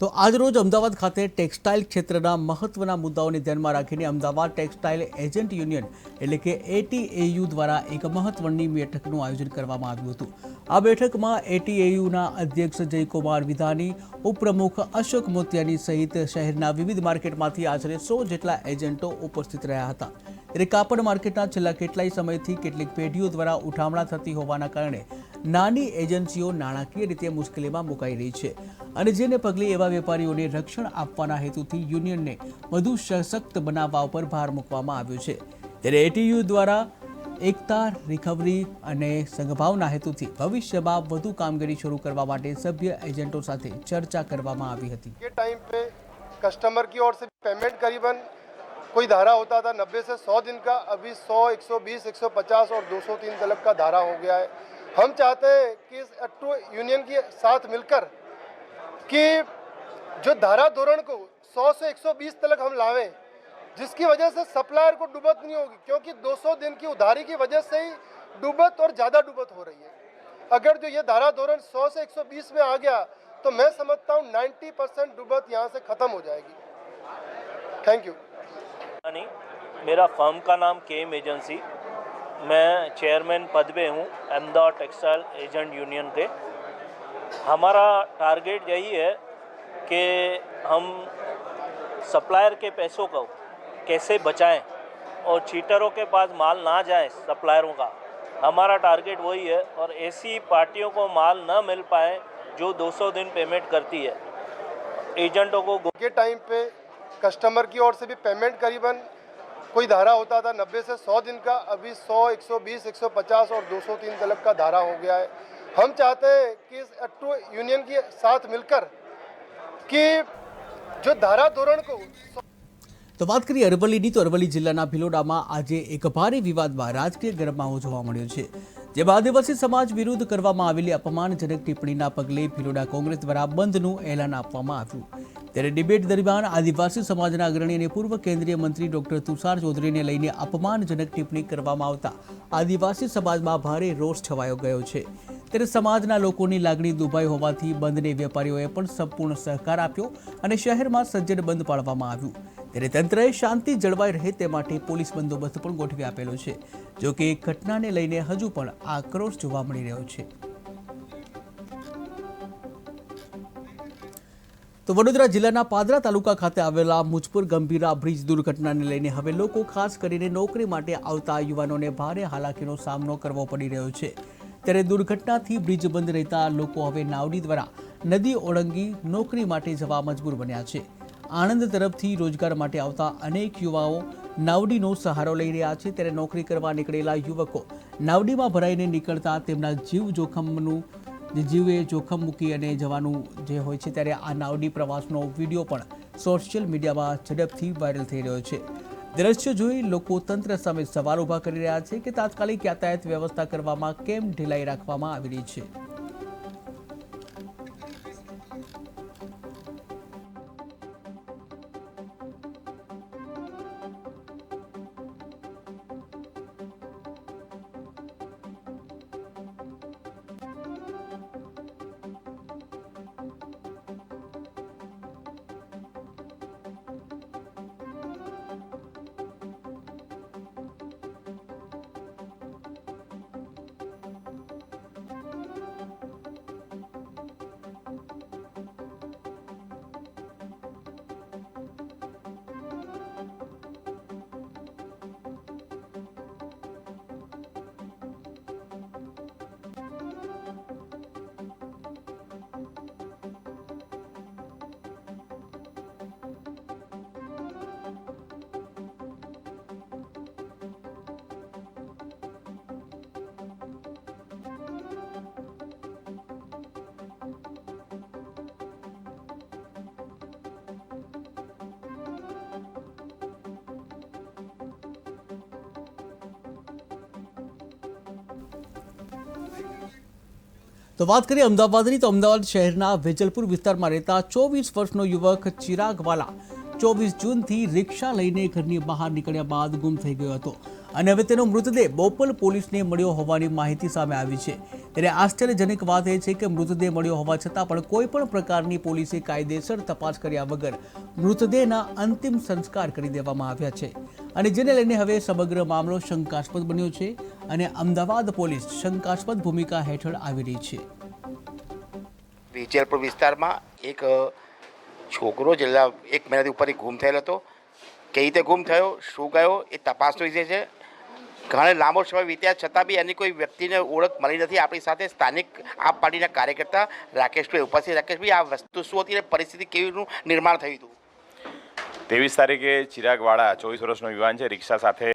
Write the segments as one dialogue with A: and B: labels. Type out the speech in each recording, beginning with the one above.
A: તો આજરોજ અમદાવાદ ખાતે ટેક્સટાઇલ ક્ષેત્રના મહત્વના મુદ્દાઓને ધ્યાનમાં રાખીને અમદાવાદ ટેક્સટાઇલ એજન્ટ યુનિયન, એટલે કે એટીએયુ દ્વારા એક મહત્વની બેઠકનું આયોજન કરવામાં આવ્યું હતું. આ બેઠકમાં એટીએયુના અધ્યક્ષ જયકુમાર વિધાની, ઉપપ્રમુખ અશોક મોતિયાની સહિત શહેરના વિવિધ માર્કેટમાંથી આશરે સો જેટલા એજન્ટો ઉપસ્થિત રહ્યા હતા. એટલે કાપડ માર્કેટના છેલ્લા કેટલાય સમયથી કેટલીક પેઢીઓ દ્વારા ઉઠામણા થતી હોવાના કારણે નાની એજન્સીઓ નાણાકીય રીતે મુશ્કેલીમાં મુકાઈ રહી છે અને જેને પગલે એવા વેપારીઓને રક્ષણ આપવાના હેતુથી યુનિયનને વધુ સશક્ત બનાવવા ઉપર ભાર મૂકવામાં આવ્યો છે ત્યારે એટીયુ દ્વારા એકતા રિકવરી અને સંભાવના હેતુથી ભવિષ્યમાં વધુ કામગીરી શરૂ કરવા માટે સભ્ય એજન્ટો સાથે ચર્ચા કરવામાં આવી હતી
B: के टाइम पे कस्टमर की ओर से पेमेंट करीबन कोई धारा होता था नब्बे से सौ दिन का अभी सौ एक सौ बीस एक सौ पचास और दो सौ तीन तलक का धारा हो गया है हम चाहते हैं कि इस अट्टू यूनियन के साथ मिलकर कि जो धारा धोरण को सौ से एक सौ बीस तलक हम लावें, जिसकी वजह से सप्लायर को डुबत नहीं होगी, क्योंकि 200 दिन की उधारी की वजह से ही डुबत और ज़्यादा डुबत हो रही है। अगर जो ये धारा धोरण 100 से 120 में आ गया तो मैं समझता हूँ 90 परसेंट डुबत यहाँ से ख़त्म हो जाएगी। थैंक यू
C: मेरा फर्म का नाम केम एजेंसी मैं चेयरमैन पद पे हूँ अहमदाबाद टेक्सटाइल एजेंट यूनियन के। हमारा टारगेट यही है कि हम सप्लायर के पैसों को कैसे बचाएँ और चीटरों के पास माल ना जाए सप्लायरों का। हमारा टारगेट वही है और ऐसी पार्टियों को माल ना मिल पाए जो 200 दिन पेमेंट करती है। एजेंटों को
B: के टाइम पे कस्टमर की ओर से भी पेमेंट करीबन कोई धारा होता था नब्बे से सौ दिन का अभी 100 120 150 और 203 तलक का धारा हो गया है हम चाहते हैं कि इस अट्टू यूनियन के साथ मिलकर कि जो धारा धोरण को
A: તો વાત કરીએ અરવલ્લીની તો અરવલ્લી જિલ્લાના ભિલોડામાં આજે એક ભારે વિવાદમાં રાજકીય ગરમાવો જોવા મળ્યો છે જેમાં આદિવાસી સમાજ વિરુદ્ધ કરવામાં આવેલી અપમાનજનક ટિપ્પણીના પગલે ભિલોડા કોંગ્રેસ દ્વારા બંધનું એલાન આપવામાં આવ્યું ત્યારે ડિબેટ દરમિયાન આદિવાસી સમાજના અગ્રણી અને પૂર્વ કેન્દ્રીય મંત્રી ડોક્ટર તુષાર ચૌધરીને લઈને અપમાનજનક ટિપ્પણી કરવામાં આવતા આદિવાસી સમાજમાં ભારે રોષ છવાયો ગયો છે. ત્યારે સમાજના લોકોની લાગણી દુભાઈ હોવાથી બંધને વેપારીઓએ પણ સંપૂર્ણ સહકાર આપ્યો અને શહેરમાં સજ્જડ બંધ પાડવામાં આવ્યું. ત્યારે તંત્રએ શાંતિ જળવાઈ રહે તે માટે પોલીસ બંદોબસ્ત પણ ગોઠવી આપેલો છે જોકે ઘટનાને લઈને હજુ પણ આક્રોશ જોવા મળી રહ્યો છે. તો વડોદરા જિલ્લાના પાદરા તાલુકા ખાતે આવેલા મુજપુર ગંભીરા બ્રિજ દુર્ઘટનાને લઈને હવે લોકો ખાસ કરીને નોકરી માટે આવતા યુવાનોને ભારે હાલાકીનો સામનો કરવો પડી રહ્યો છે. ત્યારે દુર્ઘટનાથી બ્રિજ બંધ રહેતા લોકો હવે નાવડી દ્વારા નદી ઓળંગી નોકરી માટે જવા મજબૂર બન્યા છે. આણંદ તરફથી રોજગાર માટે આવતા અનેક યુવાઓ નાવડીનો સહારો લઈ રહ્યા છે. ત્યારે નોકરી કરવા નીકળેલા યુવકો નાવડીમાં ભરાઈને નીકળતા તેમના જીવ જોખમનું જે જીવે જોખમ મૂકી અને જવાનું જે હોય છે ત્યારે આ નાવડી પ્રવાસનો વીડિયો પણ સોશિયલ મીડિયામાં ઝડપથી વાયરલ થઈ રહ્યો છે. દ્રશ્ય જોઈ લોકો તંત્ર સામે સવાલ ઊભા કરી રહ્યા છે કે તાત્કાલિક યાતાયાત વ્યવસ્થા કરવામાં કેમ ઢીલાઈ રાખવામાં આવી રહી છે? તો વાત કરીએ અમદાવાદની, તો અમદાવાદ શહેરના વેજલપુર વિસ્તારમાં રહેતા ચોવીસ વર્ષનો યુવક ચિરાગવાલા ચોવીસ જૂનથી રિક્ષા લઈને ઘરની બહાર નીકળ્યા બાદ ગુમ થઈ ગયો હતો. અને હવે તેનો મૃતદેહ બોપલ પોલીસને મળ્યો હોવાની માહિતી સામે આવી છે. ત્યારે આશ્ચર્યજનક વાત એ છે કે મૃતદેહ મળ્યો હોવા છતાં પણ કોઈ પણ પ્રકારની પોલીસે કાયદેસર તપાસ કર્યા વગર મૃતદેહના અંતિમ સંસ્કાર કરી દેવામાં આવ્યા છે. અને જેને લઈને હવે સમગ્ર મામલો શંકાસ્પદ બન્યો છે. અને અમદાવાદ પોલીસ શંકાસ્પદ ભૂમિકા હેઠળ આવી રહી છે.
D: વિજયપુર વિસ્તારમાં એક છોકરો છેલ્લા એક મહિનાથી ઉપરથી ગુમ થયેલો હતો. કઈ રીતે ગુમ થયો શું ગયો એ તપાસનો વિષય છે. ઘણા લાંબો સમય વીત્યા છતાં બી એની કોઈ વ્યક્તિને ઓળખ મળી નથી. આપણી સાથે સ્થાનિક આપ પાર્ટીના કાર્યકર્તા રાકેશભાઈ ઉપસ્થિત. રાકેશભાઈ આ વસ્તુ શું હતી અને પરિસ્થિતિ કેવીનું નિર્માણ થયું હતું?
E: ત્રેવીસ તારીખે ચિરાગવાળા ચોવીસ વર્ષનો યુવાન છે. રિક્ષા સાથે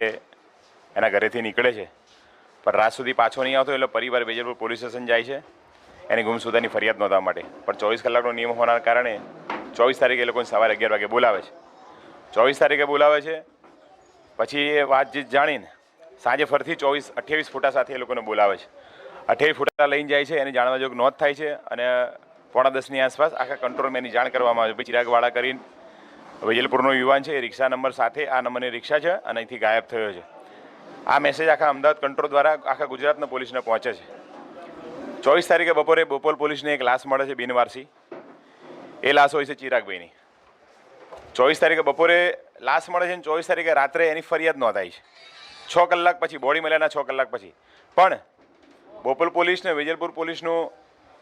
E: એના ઘરેથી નીકળે છે. પણ રાત સુધી પાછો નહીં આવતો એટલે પરિવાર વેજલપુર પોલીસ સ્ટેશન જાય છે. એની ગુમસુદાની ફરિયાદ નોંધવા માટે. પણ ચોવીસ કલાકનો નિયમ હોવાના કારણે ચોવીસ તારીખે એ લોકોને સવારે અગિયાર વાગે બોલાવે છે. ચોવીસ તારીખે બોલાવે છે. પછી એ વાતચીત જાણીને સાંજે ફરીથી ચોવીસ અઠ્યાવીસ ફૂટા સાથે એ લોકોને બોલાવે છે. અઠ્યાવીસ ફૂટા લઈને જાય છે, એની જાણવા જોગ નોંધ થાય છે અને પોણા દસની આસપાસ આખા કંટ્રોલમાં એની જાણ કરવામાં આવે છે. પછી ચિરાગવાળા કરીને વેજલપુરનો યુવાન છે, એ રિક્ષા નંબર સાથે આ નંબરની રિક્ષા છે અને અહીંથી ગાયબ થયો છે. આ મેસેજ આખા અમદાવાદ કંટ્રોલ દ્વારા આખા ગુજરાતના પોલીસને પહોંચે છે. ચોવીસ તારીખે બપોરે બોપોલ પોલીસને એક લાશ મળે છે બિનવારસી. એ લાશ હોય છે ચિરાગભાઈની. ચોવીસ તારીખે બપોરે લાશ મળે છે અને ચોવીસ તારીખે રાત્રે એની ફરિયાદ નોંધાઈ છે. છ કલાક પછી, બોડી મળ્યાના છ કલાક પછી. પણ બોપલ પોલીસ ને વેજલપુર પોલીસનું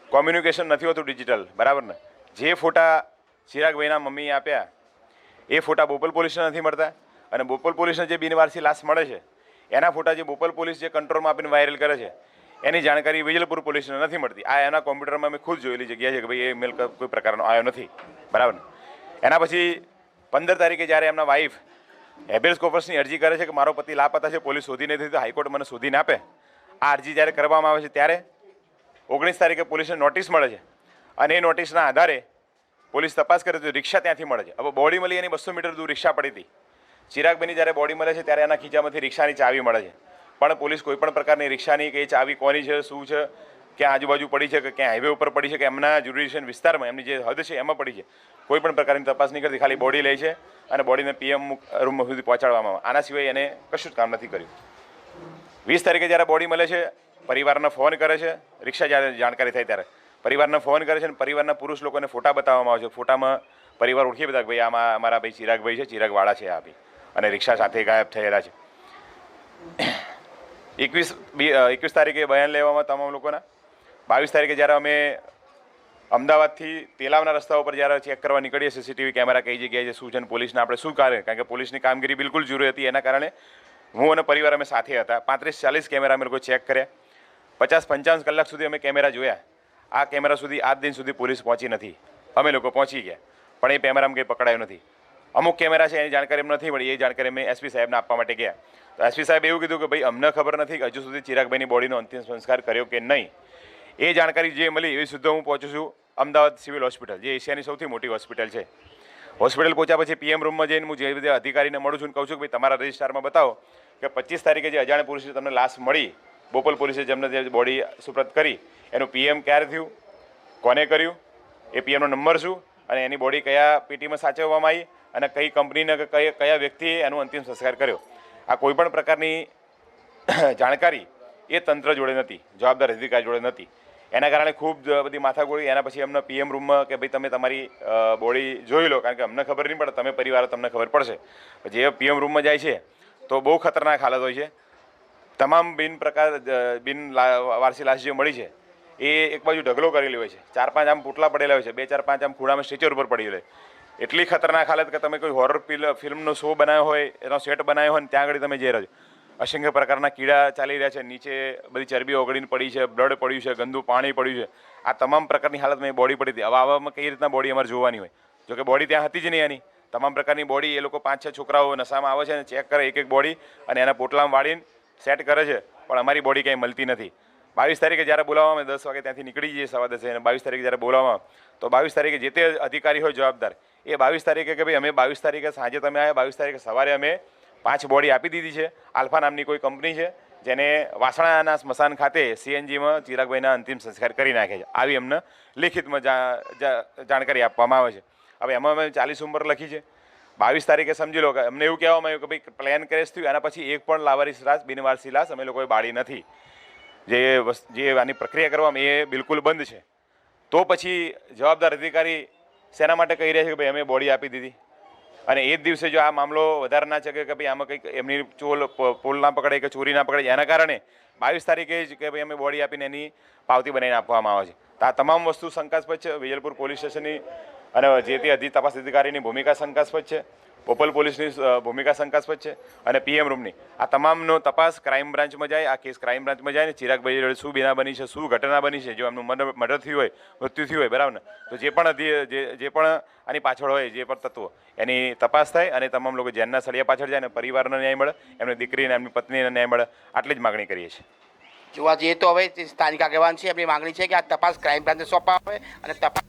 E: કોમ્યુનિકેશન નથી હોતું ડિજિટલ બરાબર ને? જે ફોટા ચિરાગભાઈના મમ્મીએ આપ્યા, એ ફોટા બોપલ પોલીસને નથી મળતા. અને બોપલ પોલીસને જે બિનવારસી લાશ મળે છે એના ફોટા જે બોપલ પોલીસ જે કંટ્રોલમાં આપીને વાયરલ કરે છે, એની જાણકારી વિજલપુર પોલીસને નથી મળતી. આ એના કોમ્પ્યુટરમાં મેં ખુદ જોયેલી જગ્યા છે કે ભાઈ એ મેલ કોઈ પ્રકારનો આવ્યો નથી. બરાબર એના પછી પંદર તારીખે જ્યારે એમના વાઈફ હેબિલ્સ કોફર્સની અરજી કરે છે કે મારો પતિ લાપતા છે, પોલીસ શોધી નથી તો હાઈકોર્ટ મને શોધીને આપે. આ અરજી જ્યારે કરવામાં આવે છે ત્યારે ઓગણીસ તારીખે પોલીસને નોટિસ મળે છે. અને એ નોટિસના આધારે પોલીસ તપાસ કરે તો રિક્ષા ત્યાંથી મળે છે. હવે બોડી મળી એની બસો મીટર દૂર રિક્ષા પડી હતી. ચિરાગબેની જ્યારે બોડી મળે છે ત્યારે એના ખીચામાંથી રિક્ષાની ચાવી મળે છે. પણ પોલીસ કોઈ પણ પ્રકારની રિક્ષાની કે ચાવી કોની છે, શું છે ક્યાં આજુબાજુ પડી છે કે ક્યાં હાઈવે ઉપર પડી છે કે એમના જ્યુરિડિશન વિસ્તારમાં એમની જે હદ છે એમાં પડી છે, કોઈ પણ પ્રકારની તપાસ નહીં કરતી, ખાલી બોડી લે છે અને બોડીને પીએમ રૂમ સુધી પહોંચાડવામાં આવે. આના સિવાય એને કશું જ કામ નથી કર્યું. વીસ તારીખે જ્યારે બોડી મળે છે, પરિવારને ફોન કરે છે, રિક્ષા જ્યારે જાણકારી થાય ત્યારે. પરિવારને ફોન કરે છે અને પરિવારના પુરુષ લોકોને ફોટા બતાવવામાં આવે છે. ફોટામાં પરિવાર ઓળખી બધા ભાઈ, આમાં અમારા ભાઈ ચિરાગભાઈ છે, ચિરાગવાળા છે આ ભાઈ. અને રિક્ષા સાથે ગાયબ થયેલા છે. એકવીસ એકવીસ તારીખે બયાન લેવામાં તમામ લોકોના. બાવીસ તારીખે જ્યારે અમે અમદાવાદથી તેલાવના રસ્તા ઉપર જ્યારે ચેક કરવા નીકળીએ, સીસીટીવી કેમેરા કઈ જગ્યાએ શું છે પોલીસને આપણે શું કાર્ય કારણ કે પોલીસની કામગીરી બિલકુલ જરૂરી હતી, એના કારણે હું અને પરિવાર અમે સાથે હતા. પાંત્રીસ, ચાલીસ કેમેરા અમે લોકો ચેક કર્યા. પચાસ, પંચાવન કલાક સુધી અમે કેમેરા જોયા. આ કેમેરા સુધી આજ દિન સુધી પોલીસ પહોંચી નથી. અમે લોકો પહોંચી ગયા. પણ એ કેમેરામાં કંઈ પકડાયું નથી. અમુક કેમેરા છે, એની જાણકારી એમ નથી મળી, એ જાણકારી અમે એસપી સાહેબને આપવા માટે ગયા. તો એસપી સાહેબ એવું કીધું કે ભાઈ, અમને ખબર નથી કે હજુ સુધી ચિરાગભાઈની બોડીનો અંતિમ સંસ્કાર કર્યો કે નહીં. એ જાણકારી જે મળી, એવી સુધી હું પહોંચું છું અમદાવાદ સિવિલ હોસ્પિટલ, જે એશિયાની સૌથી મોટી હોસ્પિટલ છે. હોસ્પિટલ પહોંચ્યા પછી પીએમ રૂમમાં જઈને હું જે રીતે અધિકારીને મળું છું કહું છું કે ભાઈ, તમારા રજિસ્ટારમાં બતાવો કે પચીસ તારીખે જે અજાણ પુરુષે તમને લાશ મળી, બોપલ પોલીસે જેમને જે બોડી સુપ્રત કરી, એનું પીએમ ક્યારે થયું? કોને કર્યું? એ પીએમનો નંબર શું? અને એની બોડી કયા પેટીમાં સાચવવામાં આવી? અને કઈ કંપનીને કે કઈ કયા વ્યક્તિએ એનો અંતિમ સંસ્કાર કર્યો. આ કોઈ પણ પ્રકારની જાણકારી એ તંત્ર જોડે નથી, જવાબદાર અધિકારી જોડે નથી. એના કારણે ખૂબ જ બધી માથાગોળી એના પછી અમને પીએમ રૂમમાં કે ભાઈ તમે તમારી બોડી જોઈ લો, કારણ કે અમને ખબર નહીં પડે, તમે પરિવાર તમને ખબર પડશે. એ પીએમ રૂમમાં જાય છે, તો બહુ ખતરનાક હાલત હોય છે. તમામ બિન પ્રકાર બિન વારસી લાશ જે મળી છે, એ એક બાજુ ઢગલો કરેલી હોય છે. ચાર પાંચ આમ પૂટલા પડેલા હોય છે, બે ચાર પાંચ આમ ખૂણામાં સ્ટેચર ઉપર પડી હોય એટલી ખતરનાક હાલત કે તમે કોઈ હોરર ફિલ્મનો શો બનાવ્યો હોય, એનો સેટ બનાવ્યો હોય ને ત્યાં આગળ તમે જઈ રહ્યો છો. અસંખ્ય પ્રકારના કીડા ચાલી રહ્યા છે. નીચે બધી ચરબી ઓગળીને પડી છે બ્લડ પડ્યું છે, ગંદુ પાણી પડ્યું છે. આ તમામ પ્રકારની હાલતમાં એ બોડી પડી હતી. હવે આવામાં કઈ રીતના બોડી અમારે જોવાની હોય? જો કે બોડી ત્યાં હતી જ નહીં એની. તમામ પ્રકારની બોડી એ લોકો પાંચ છ છોકરાઓ નશામાં આવે છે અને ચેક કરે એક એક બોડી અને એના પોટલામાં વાળીને સેટ કરે છે. પણ અમારી બોડી ક્યાંય મળતી નથી. બાવીસ તારીખે જ્યારે બોલાવવામાં દસ વાગે ત્યાંથી નીકળી જઈએ સવા દસે. અને બાવીસ તારીખે જ્યારે બોલાવવામાં તો બાવીસ તારીખે જે તે અધિકારી હોય જવાબદાર એ બાવીસ તારીખે કે ભાઈ અમે બાવીસ તારીખે સાંજે તમે આવ્યા બાવીસ તારીખે સવારે અમે પાંચ બોડી આપી દીધી છે. આલ્ફા નામની કોઈ કંપની છે, જેને વાસણાના સ્મશાન ખાતે સીએનજીમાં ચિરાગભાઈના અંતિમ સંસ્કાર કરી નાખે છે. આવી અમને લેખિતમાં જાણકારી આપવામાં આવે છે. હવે એમાં અમે ચાલીસ ઉંમર લખી છે. બાવીસ તારીખે સમજી લો કે અમને એવું કહેવામાં આવ્યું કે ભાઈ પ્લાન ક્રેશ થયું એના પછી એક પણ લાવારીસ લાશ બિનવારસી લાશ અમે લોકોએ બાળી નથી. જે જે આની પ્રક્રિયા કરવામાં એ બિલકુલ બંધ છે. તો પછી જવાબદાર અધિકારી શેના માટે કહી રહ્યા છે કે ભાઈ અમે બોડી આપી દીધી? અને એ જ દિવસે જો આ મામલો વધારે ના શકે કે ભાઈ આમાં કંઈક એમની ચોલ પોલ ના પકડે કે ચોરી ના પકડે, એના કારણે બાવીસ તારીખે જ કે ભાઈ અમે બોડી આપીને એની પાવતી બનાવીને આપવામાં આવે છે. તો આ તમામ વસ્તુ શંકાસ્પદ છે. વિજલપુર પોલીસ સ્ટેશનની અને જે તે અધિ, તપાસ અધિકારીની ભૂમિકા શંકાસ્પદ છે. પોપલ પોલીસની ભૂમિકા શંકાસ્પદ છે. અને પીએમ રૂમની. આ તમામનો તપાસ ક્રાઇમ બ્રાન્ચમાં જાય, આ કેસ ક્રાઇમ બ્રાન્ચમાં જાય ને ચિરાગભાઈ જોડે શું બિના બની છે, શું ઘટના બની છે, જો એમનું મર્ડર થયું હોય, મૃત્યુ થયું હોય, બરાબર ને? તો જે પણ જે પણ આની પાછળ હોય, જે પણ તત્વો, એની તપાસ થાય અને તમામ લોકો જેનના સળિયા પાછળ જાય ને પરિવારને ન્યાય મળે, એમની દીકરીને એમની પત્નીને ન્યાય મળે, આટલી જ માગણી કરીએ છીએ.
D: જોવા જઈએ તો હવે સ્થાનિક આગેવાન છે, એમની માંગણી છે કે આ તપાસ ક્રાઇમ બ્રાન્ચને સોંપાવે અને તપાસ